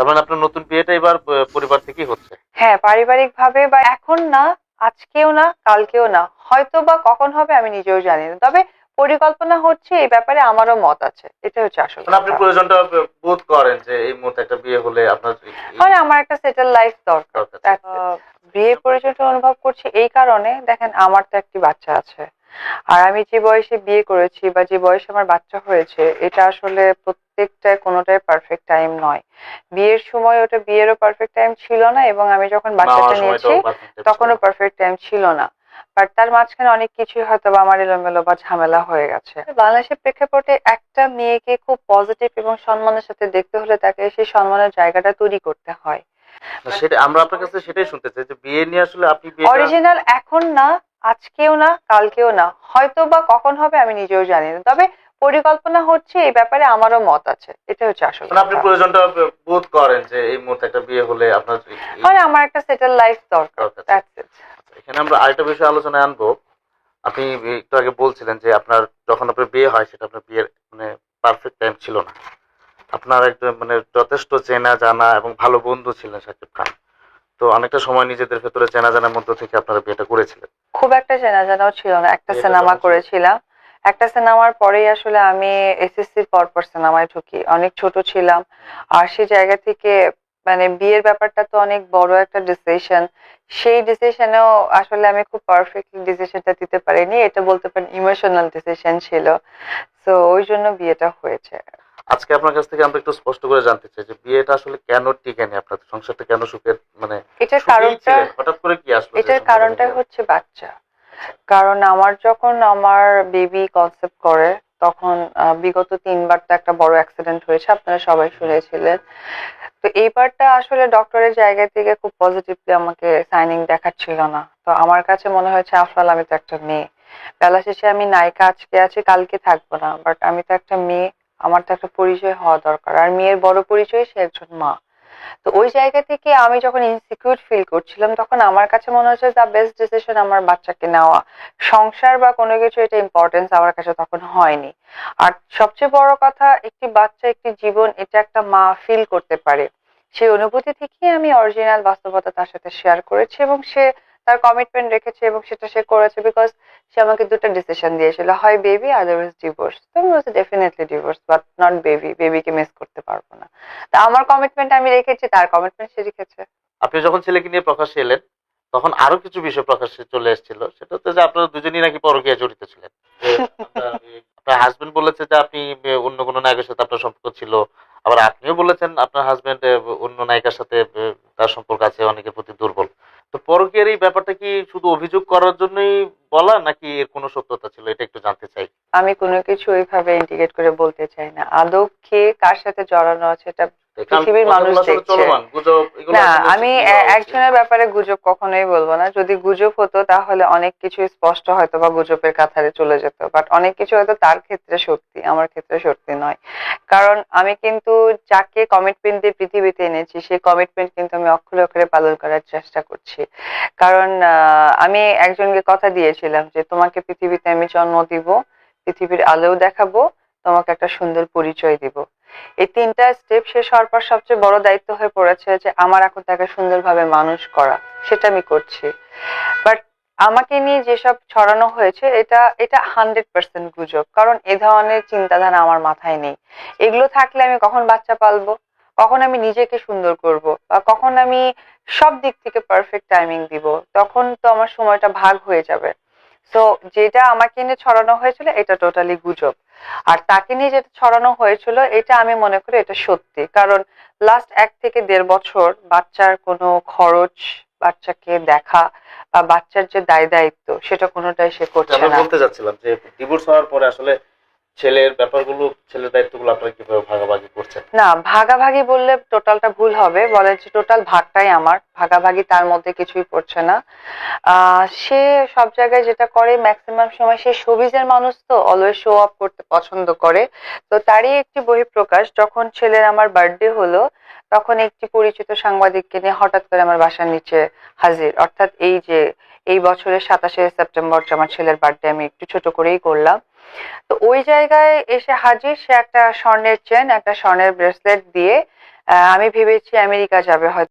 তার মানে আপনার নতুন বিয়েটা এবার পরিবার থেকেই হচ্ছে? হ্যাঁ পারিবারিক ভাবে বা এখন না আজকেও না কালকেও না। হয়তো বা কখন হবে আমি নিজেও জানি না। তবে পরিকল্পনা হচ্ছে এই ব্যাপারে আমারও মত আছে। এটা হচ্ছে আসল মানে আপনি প্রয়োজনটা বোধ করেন যে এই মুহূর্তে একটা বিয়ে হলে আপনার মানে আমার একটা সেটেল লাইফ দরকার। বিয়ে প্রয়োজনটা অনুভব করছি এই কারণে। দেখেন আমার তো একটি বাচ্চা আছে। আর আমি যে বয়সে বিয়ে করেছি বা যে বয়সে আমার বাচ্চা হয়েছে এটা আসলে প্রত্যেকটা কোনোটাই পারফেক্ট টাইম নয়। বিয়ের সময় ওটা বিয়েরও পারফেক্ট টাইম ছিল না এবং আমি যখন বাচ্চাটা নিয়েছি তখনও পারফেক্ট টাইম ছিল না। বাট তার মাঝখানে অনেক কিছুই হয়তো বা আমার এলোমেলো বা ঝামেলা হয়ে গেছে। বাংলাদেশের প্রেক্ষাপটে একটা মেয়েকে খুব পজিটিভ এবং সম্মানের সাথে দেখতে হলে তাকে সেই সম্মানের জায়গাটা তৈরি করতে হয়। সেটা আমরা আপনার কাছে সেটাই শুনতে চাই যে বিয়ে নিয়ে আসলে আপনি অরিজিনাল এখন না আজকেও না কালকেও না। হয়তো বা কখন হবে আমি নিজেও জানি না। তবে পরিকল্পনা হচ্ছে এই ব্যাপারে আমারও মত আছে। এটা হচ্ছে আসল মানে আপনি প্রয়োজনটা বোধ করেন যে এই মুহূর্তে একটা বিয়ে হলে আপনার মানে আমার একটা সেটেল লাইফ দরকার। আছে। That's it. এখানে আমরা আরেকটা বিষয় আলোচনায় আনব। আপনি একটু আগে বলছিলেন যে আপনার যখন আপনার বিয়ে হয় সেটা আপনার বিয়ের মানে পারফেক্ট টাইম ছিল না। আপনার একজন মানে যথেষ্ট চেনা জানা এবং ভালো বন্ধু ছিলেন সাকিব খান। তো অনেকটা সময় নিজেদের ভেতরে চেনা জানার মধ্য থেকে আপনারা বিয়েটা করেছিলেন। খুব একটা চেনা জানাও ছিল না। একটা সিনেমা করেছিলাম। একটা সিনেমার পরেই আসলে আমি এসএসসির পর পর সিনেমায় ঢুকি। অনেক ছোট ছিলাম। আর সেই জায়গা থেকে মানে বিয়ের ব্যাপারটা তো অনেক বড় একটা ডিসিশন সেই ডিসিশনেও আসলে আমি খুব পারফেক্টলি ডিসিশনটা দিতে পারিনি। এটা বলতে পারেন ইমোশনাল ডিসিশন ছিল। তো ওই জন্য বিয়েটা হয়েছে। আজকে আপনার কাছ থেকে আমরা একটু স্পষ্ট করে জানতে চাই যে বিয়েটা আসলে কেন টিকেনি আপনাদের? সংসারটা কেন সুখের মানে এটার কারণটা হঠাৎ করে কি আসলো এটার সংসারে কারণটাই হচ্ছে বাচ্চা। কারণ আমার যখন আমার বেবি কনসেপ্ট করে, তখন বিগত তিনবার তো একটা বড় অ্যাক্সিডেন্ট হয়েছে, আপনারা সবাই শুনেছিলেন। তো এইবারটা আসলে ডক্টরের জায়গা থেকে খুব পজিটিভলি আমাকে সাইনিং দেখাচ্ছিল না। তো আমার কাছে মনে হয়েছে আফরাল আমি তো একটা মেয়ে। বেলা শেষে আমি নায়িকা আজকে আছি, কালকে থাকব না। বাট আমি তো একটা মেয়ে, আমার তো একটা পরিচয় হওয়া দরকার। আর মেয়ের বড় পরিচয় সে একজন মা। তো ওই জায়গা থেকে আমি যখন ইনসিকিউর ফিল করছিলাম, তখন আমার কাছে মনে হচ্ছে দ্য বেস্ট ডিসিশন আমার বাচ্চাকে নেওয়া। সংসার বা কোনো কিছু এটা ইম্পর্টেন্স আমার কাছে তখন হয়নি। আর সবচেয়ে বড় কথা, একটি বাচ্চা, একটি জীবন, এটা একটা মা ফিল করতে পারে। সেই অনুভূতি থেকেই আমি অরিজিনাল বাস্তবতা তার সাথে শেয়ার করেছি এবং সে তার কমিটমেন্ট রেখেছে এবং সেটা সে করেছে বিকজ সে আমাকে দুটো ডিসিশন দিয়েছিল, হয় বেবি আদারওয়াইজ ডিভোর্স তো আমি বলছি definitely divorce but not baby বেবিকে মিস করতে পারব না। তা আমার কমিটমেন্ট আমি রেখেছি, তার কমিটমেন্ট সে রেখেছে। আপনি যখন ছেলেকে নিয়ে প্রকাশ্যে এলেন, তখন আরও কিছু বিষয় প্রকাশ্যে চলে এসেছিল, সেটা হচ্ছে যে আপনারা দুজনই নাকি পরকীয়া জড়িত ছিলেন। আপনার হাজবেন্ড বলেছে যে আপনি অন্য কোনো নায়কের সাথে আপনার সম্পর্ক ছিল আবার আপনিও বলেছেন আপনার হাজব্যান্ড অন্য নায়িকার সাথে তার সম্পর্ক আছে, অনেকের প্রতি দুর্বল। তো পরকীয়ার এই ব্যাপারটা কি শুধু অভিযোগ করার জন্যই বলা, নাকি এর কোনো সত্যতা ছিল? এটা একটু জানতে চাই। আমি কোনো কিছু ওইভাবে ইন্ডিকেট করে বলতে চাই না। আদৌ কে কার সাথে জড়ানো আছে এটা পৃথিবীর মানুষ দেখছে। না আমি? একজনের ব্যাপারে গুজব কখনোই বলব না। যদি গুজব হতো তাহলে অনেক কিছু স্পষ্ট হয়তো বা গুজবের কাতারে চলে যেত। বাট অনেক কিছু হয়তো তার ক্ষেত্রে সত্যি আমার ক্ষেত্রে সত্যি নয়। কারণ আমি কিন্তু যাকে কমিটমেন্ট দিয়ে পৃথিবীতে এনেছি সেই কমিটমেন্ট কিন্তু আমি অক্ষরে অক্ষরে পালন করার চেষ্টা করছি। কারণ আহ, আমি একজনকে কথা দিয়েছিলাম যে তোমাকে পৃথিবীতে আমি জন্ম দিব পৃথিবীর আলোও দেখাবো, তোমাকে একটা সুন্দর পরিচয় দিব। এই তিনটা স্টেপ শেষ হওয়ার পর সবচেয়ে বড় দায়িত্ব হয়ে পড়েছে যে আমার এখন তাকে সুন্দরভাবে মানুষ করা, সেটা আমি করছি। বাট আমাকে নিয়ে যেসব ছড়ানো হয়েছে, এটা এটা হান্ড্রেড পার্সেন্ট গুজব, কারণ এ ধরনের চিন্তাধারা আমার মাথায় নেই। এগুলো থাকলে আমি কখন বাচ্চা পালবো? কখন আমি নিজেকে সুন্দর করব? বা কখন আমি সব দিক থেকে পারফেক্ট টাইমিং দিব? তখন তো আমার সময়টা ভাগ হয়ে যাবে। সো যেটা আমাকে নিয়ে ছড়ানো হয়েছিল এটা টোটালি গুজব। আর তাকে নিয়ে যেটা ছড়ানো হয়েছিল এটা আমি মনে করি এটা সত্যি। কারণ লাস্ট এক থেকে দেড় বছর বাচ্চার কোনো খরচ বাচ্চাকে দেখা বা বাচ্চার যে দায় দায়িত্ব সেটা কোনোটাই সে করছে না। বলতে যাচ্ছিলাম যে ডিভোর্স হওয়ার পরে আসলে ছেলের ব্যাপারগুলো, ছেলের দায়িত্বগুলো আপনারা কীভাবে ভাগাভাগি করছেন? না, ভাগাভাগি বললে টোটালটা ভুল হবে। বলে যে টোটাল ভাগটাই আমার। ভাগাভাগি তার মধ্যে কিছুই পড়ছে না। সে সব জায়গায় যেটা করে ম্যাক্সিমাম সময় সে শোবিজের মানুষ তো অলওয়েজ শো অফ করতে পছন্দ করে। তো তারই একটি বহিঃপ্রকাশ, যখন ছেলের আমার বার্থডে হলো, তখন একটি পরিচিত সাংবাদিককে নিয়ে হঠাৎ করে আমার বাসার নিচে হাজির। অর্থাৎ এই যে এই বছরের সাতাশে সেপ্টেম্বর যে আমার ছেলের বার্থডে আমি একটু ছোট করেই করলাম। তো ওই জায়গায় এসে হাজির, সে একটা স্বর্ণের চেন একটা স্বর্ণের ব্রেসলেট দিয়ে আমি ভেবেছি আমেরিকা যাবে হয়তো।